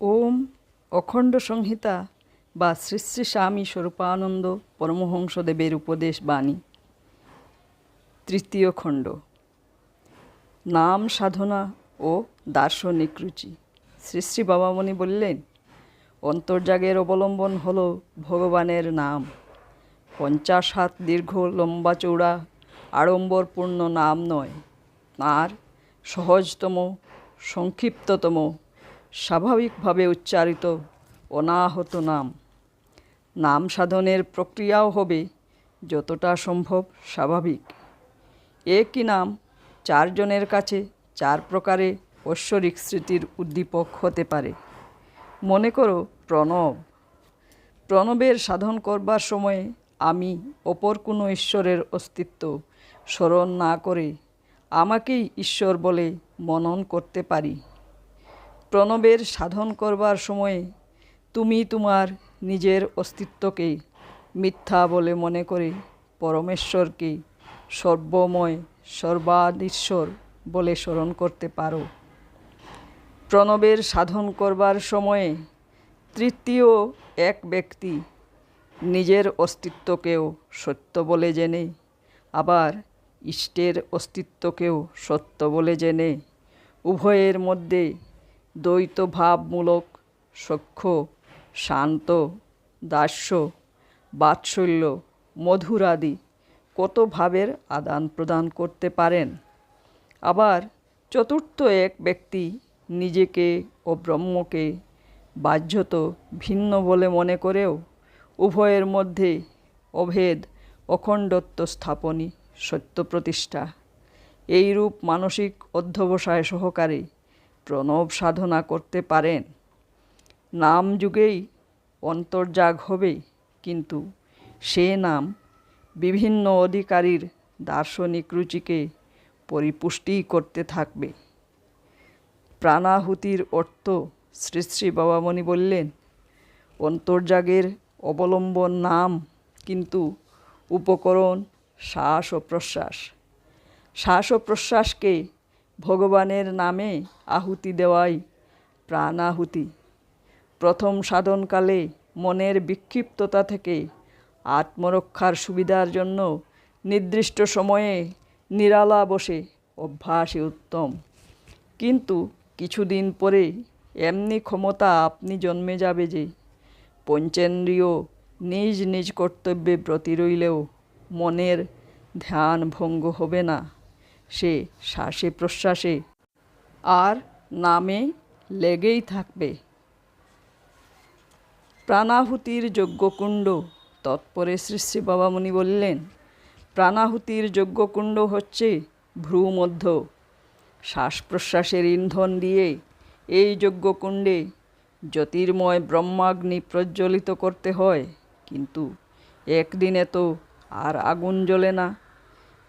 ওম অখণ্ড সংহিতা বা শ্রী শ্রী স্বামী স্বরূপানন্দ পরমহংসদেবের উপদেশ বাণী। তৃতীয় খণ্ড। নাম সাধনা ও দার্শনিক রুচি। শ্রী শ্রী বাবামণি বললেন অন্তর্জাগের অবলম্বন হল ভগবানের নাম। পঞ্চাশ হাত দীর্ঘ লম্বা চৌড়া আড়ম্বরপূর্ণ নাম নয়। তাঁর সহজতম, সংক্ষিপ্ততম স্বাভাবিকভাবে উচ্চারিত অনাহত নাম। নাম সাধনের প্রক্রিয়াও হবে যতটা সম্ভব স্বাভাবিক। একই নাম চারজনের কাছে চার প্রকারে ঐশ্বরিক স্মৃতির উদ্দীপক হতে পারে। মনে করো প্রণব। প্রণবের সাধন করবার সময়ে আমি অপর কোনো ঈশ্বরের অস্তিত্ব স্মরণ না করে আমাকেই ঈশ্বর বলে মনন করতে পারি। প্রণবের সাধন করবার সময়ে তুমি তোমার নিজের অস্তিত্বকে মিথ্যা বলে মনে করে পরমেশ্বরকে সর্বময় সর্বাদীশ্বর বলে স্মরণ করতে পারো। প্রণবের সাধন করবার সময়ে তৃতীয় এক ব্যক্তি নিজের অস্তিত্বকেও সত্য বলে জেনে, আবার ইষ্টের অস্তিত্বকেও সত্য বলে জেনে উভয়ের মধ্যে দ্বৈত ভাবমূলক সখ্য, শান্ত, দাস্য, বাৎসল্য, মধুরাদি কত ভাবের আদান প্রদান করতে পারেন? আবার চতুর্থ এক ব্যক্তি নিজেকে ও ব্রহ্মকে বাহ্যত ভিন্ন বলে মনে করেও উভয়ের মধ্যে অভেদ অখণ্ডত্ব স্থাপনী সত্য প্রতিষ্ঠা এইরূপ মানসিক অধ্যবসায় সহকারে প্রণব সাধনা করতে পারেন। নাম যুগেই অন্তর্জাগ হবে কিন্তু সে নাম বিভিন্ন অধিকারীর দার্শনিক রুচিকে পরিপুষ্টি করতে থাকবে। প্রাণাহুতির অর্থ শ্রী শ্রী বাবামণি বললেন অন্তর্জাগের অবলম্বন নাম, কিন্তু উপকরণ শ্বাস ও প্রশ্বাস। শ্বাস ও প্রশ্বাসকে ভগবানের নামে আহুতি দেওয়াই প্রাণাহুতি। প্রথম সাধনকালে মনের বিক্ষিপ্ততা থেকে আত্মরক্ষার সুবিধার জন্য নির্দিষ্ট সময়ে নিরালা বসে অভ্যাসই উত্তম। কিন্তু কিছুদিন পরে এমনি ক্ষমতা আপনি জন্মে যাবে যে, পঞ্চেন্দ্রীয় নিজ নিজ কর্তব্যে ব্রতী রইলেও মনের ধ্যান ভঙ্গ হবে না। সে শ্বাসে প্রশ্বাসে। আর নামে লেগেই থাকবে। প্রাণাহুতির যজ্ঞকুণ্ড, তৎপরে শ্রী শ্রী বাবামণি বললেন, প্রাণাহুতির যজ্ঞকুণ্ড হচ্ছে ভ্রূমধ্য। শ্বাস প্রশ্বাসের ইন্ধন দিয়ে এই যজ্ঞকুণ্ডে জ্যোতির্ময় ব্রহ্মাগ্নি প্রজ্বলিত করতে হয়, কিন্তু একদিনে তো আর আগুন জ্বলে না।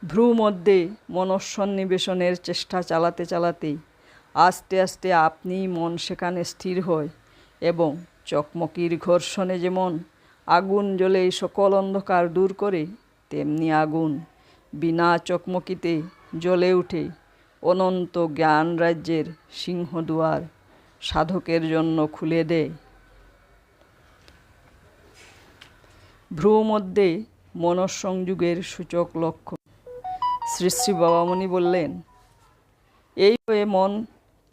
ভ্রু মধ্যে মনঃসন্নিবেশনের চেষ্টা চালাতে চালাতে আস্তে আস্তে আপনি মন সেখানে স্থির হয় এবং চকমকির ঘর্ষণে যেমন আগুন জ্বলে সকল অন্ধকার দূর করে, তেমনি আগুন বিনা চকমকিতে জ্বলে উঠে অনন্ত জ্ঞান রাজ্যের সিংহদুয়ার সাধকের জন্য খুলে দেয়। ভ্রু মধ্যে মনঃসংযোগের সূচক লক্ষ্য শ্রী বাবামণি বললেন, এই হয়ে মন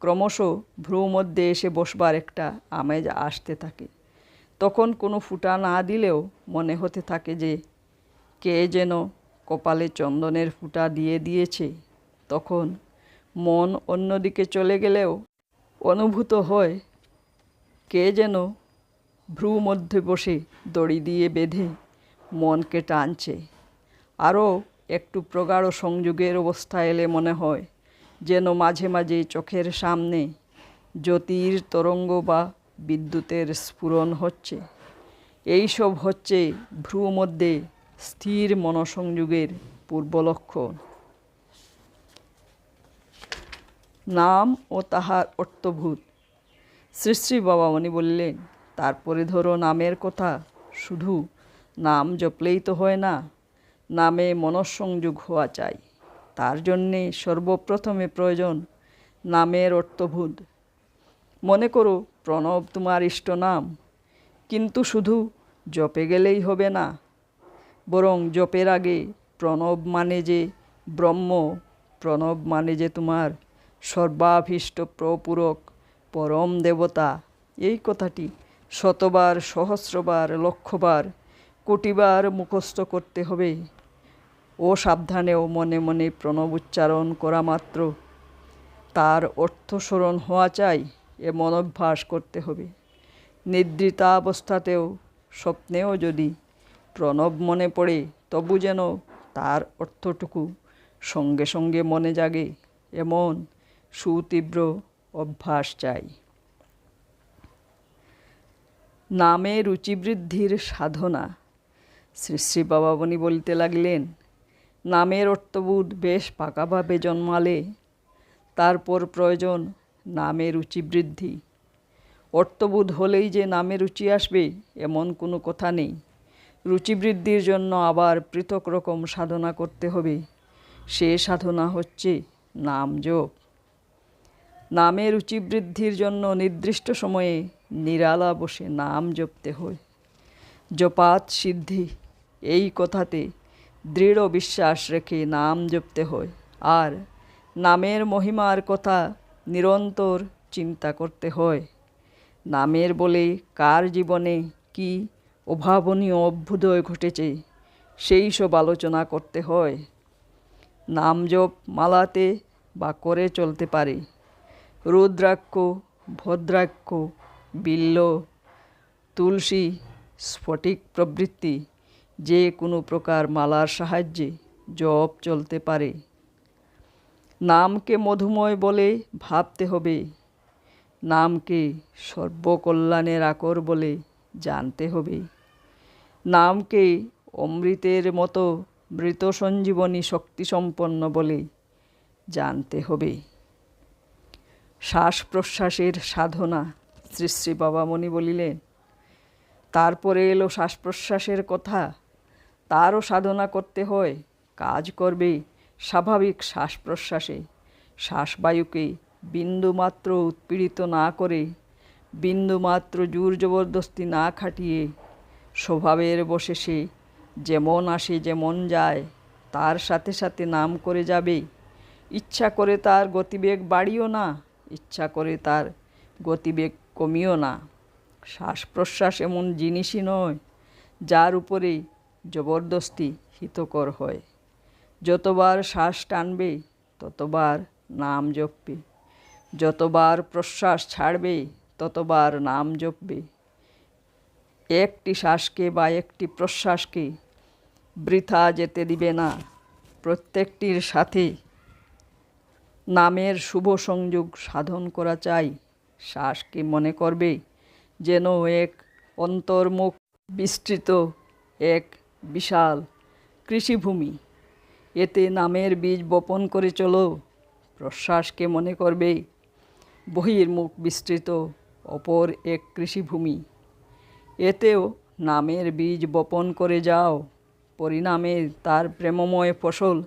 ক্রমশ ভ্রু মধ্যে এসে বসবার একটা আমেজ আসতে থাকে। তখন কোনো ফুটা না দিলেও মনে হতে থাকে যে, কে যেন কপালে চন্দনের ফুটা দিয়ে দিয়েছে। তখন মন অন্যদিকে চলে গেলেও অনুভূত হয়, কে যেন ভ্রু মধ্যে বসে দড়ি দিয়ে বেঁধে মনকে টানছে। আরও একটু প্রগাঢ় সংযোগের অবস্থা এলে মনে হয় যেন মাঝে মাঝে চোখের সামনে জ্যোতির তরঙ্গ বা বিদ্যুতের স্ফুরণ হচ্ছে। এইসব হচ্ছে ভ্রু মধ্যে স্থির মনসংযোগের পূর্বলক্ষণ নাম ও তাহার অর্থভূত। শ্রী শ্রী বাবামণি বললেন, তারপরে ধরো নামের কথা। শুধু নাম জপলেই তো হয় না। নামে মনঃসংযোগ হওয়া চাই। তার জন্যে সর্বপ্রথমে প্রয়োজন নামের অর্থভূত মনে করো, প্রণব তোমার ইষ্ট নাম, কিন্তু শুধু জপে গেলেই হবে না। বরং জপের আগে প্রণব মানে যে ব্রহ্ম, প্রণব মানে যে তোমার সর্বাভীষ্ট প্রপূরক, পরম দেবতা। এই কথাটি শতবার, সহস্রবার, লক্ষবার কোটিবার মুখস্থ করতে হবে। ও সাবধানেও মনে মনে প্রণব উচ্চারণ করা মাত্র। তার অর্থ স্মরণ হওয়া চাই এমন অভ্যাস করতে হবে। নিদ্রিতাবস্থাতেও, স্বপ্নেও যদি প্রণব মনে পড়ে, তবু যেন তার অর্থটুকু সঙ্গে সঙ্গে মনে জাগে এমন সুতীব্র অভ্যাস চাই। নামে রুচিবৃদ্ধির সাধনা। শ্রী শ্রী বাবাবনি বলিতে লাগলেন, নামের অর্থবোধ বেশ পাকাভাবে জন্মালে, তারপর প্রয়োজন নামে রুচিবৃদ্ধি অর্থবোধ হলেই যে নামে রুচি আসবে, এমন কোনো কথা নেই। রুচিবৃদ্ধির জন্য আবার পৃথক রকম সাধনা করতে হবে। সে সাধনা হচ্ছে নাম জপ নামে রুচিবৃদ্ধির জন্য নির্দিষ্ট সময়ে নিরালা বসে নাম জপতে হয়। জপাত সিদ্ধি এই কথাতে দৃঢ় বিশ্বাস রেখে নাম জপতে হয়। আর নামের মহিমার কথা নিরন্তর চিন্তা করতে হয়। নামের বলে কার জীবনে কি অভাবনীয় অভ্যুদয় ঘটেছে, সেই সব আলোচনা করতে হয়। নাম জপ মালাতে বা করে চলতে পারে। রুদ্রাক্ষ, ভদ্রাক্ষ, বিল্ল, তুলসী, স্ফটিক প্রবৃত্তি যে কোনো প্রকার মালার সাহায্যে জপ চলতে পারে। নামকে মধুময় বলে ভাবতে হবে। নামকে সর্বকল্যাণের আকর বলে জানতে হবে। নামকে অমৃতের মতো মৃত সঞ্জীবনী শক্তিসম্পন্ন বলে জানতে হবে। শ্বাস প্রশ্বাসের সাধনা শ্রী শ্রী বাবামণি বলিলেন, তারপরে এলো শ্বাস প্রশ্বাসের কথা। তারও সাধনা করতে হয়, কাজ করবে স্বাভাবিক শ্বাস প্রশ্বাসে শ্বাসবায়ুকে বিন্দুমাত্র উৎপীড়িত না করে, বিন্দুমাত্র জোর জবরদস্তি না খাটিয়ে স্বভাবের বসে সে যেমন আসে যেমন যায়, তার সাথে সাথে নাম করে যাবে। ইচ্ছা করে তার গতিবেগ বাড়িও না, ইচ্ছা করে তার গতিবেগ কমিও না। শ্বাস প্রশ্বাস এমন জিনিসই নয়, যার উপরে জবরদস্তি হিতকর হয়। যতবার শ্বাস টানবে, ততবার নাম জপবে। যতবার প্রশ্বাস ছাড়বে, ততবার নাম জপবে। একটি শ্বাসকে বা একটি প্রশ্বাসকে বৃথা যেতে দিবে না। প্রত্যেকটির সাথে নামের শুভ সংযোগ সাধন করা চাই। শ্বাসকে মনে করবে যেন এক অন্তর্মুখ বিস্তৃত, এক বিশাল কৃষিভূমি। এতে নামের বীজ বপন করে চলো, প্রশ্বাসকে মনে করবে। বহির্মুখ বিস্তৃত, অপর এক কৃষিভূমি। এতেও নামের বীজ বপন করে যাও। পরিণামে তার প্রেমময় ফসল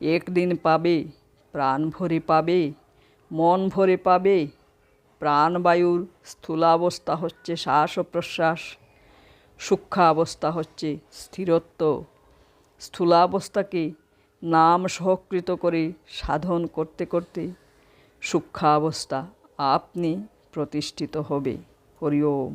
একদিন পাবে, প্রাণ ভরে পাবে, মন ভরে পাবে। প্রাণবায়ুর স্থূলাবস্থা হচ্ছে শ্বাস ও প্রশ্বাস। সূক্ষ্মাবস্থা হচ্ছে, স্থিরত্ব। স্থূলাবস্থাকে নাম সহকৃত করে সাধন করতে করতে সূক্ষ্মাবস্থা আপনি প্রতিষ্ঠিত হবে। হরি ওম।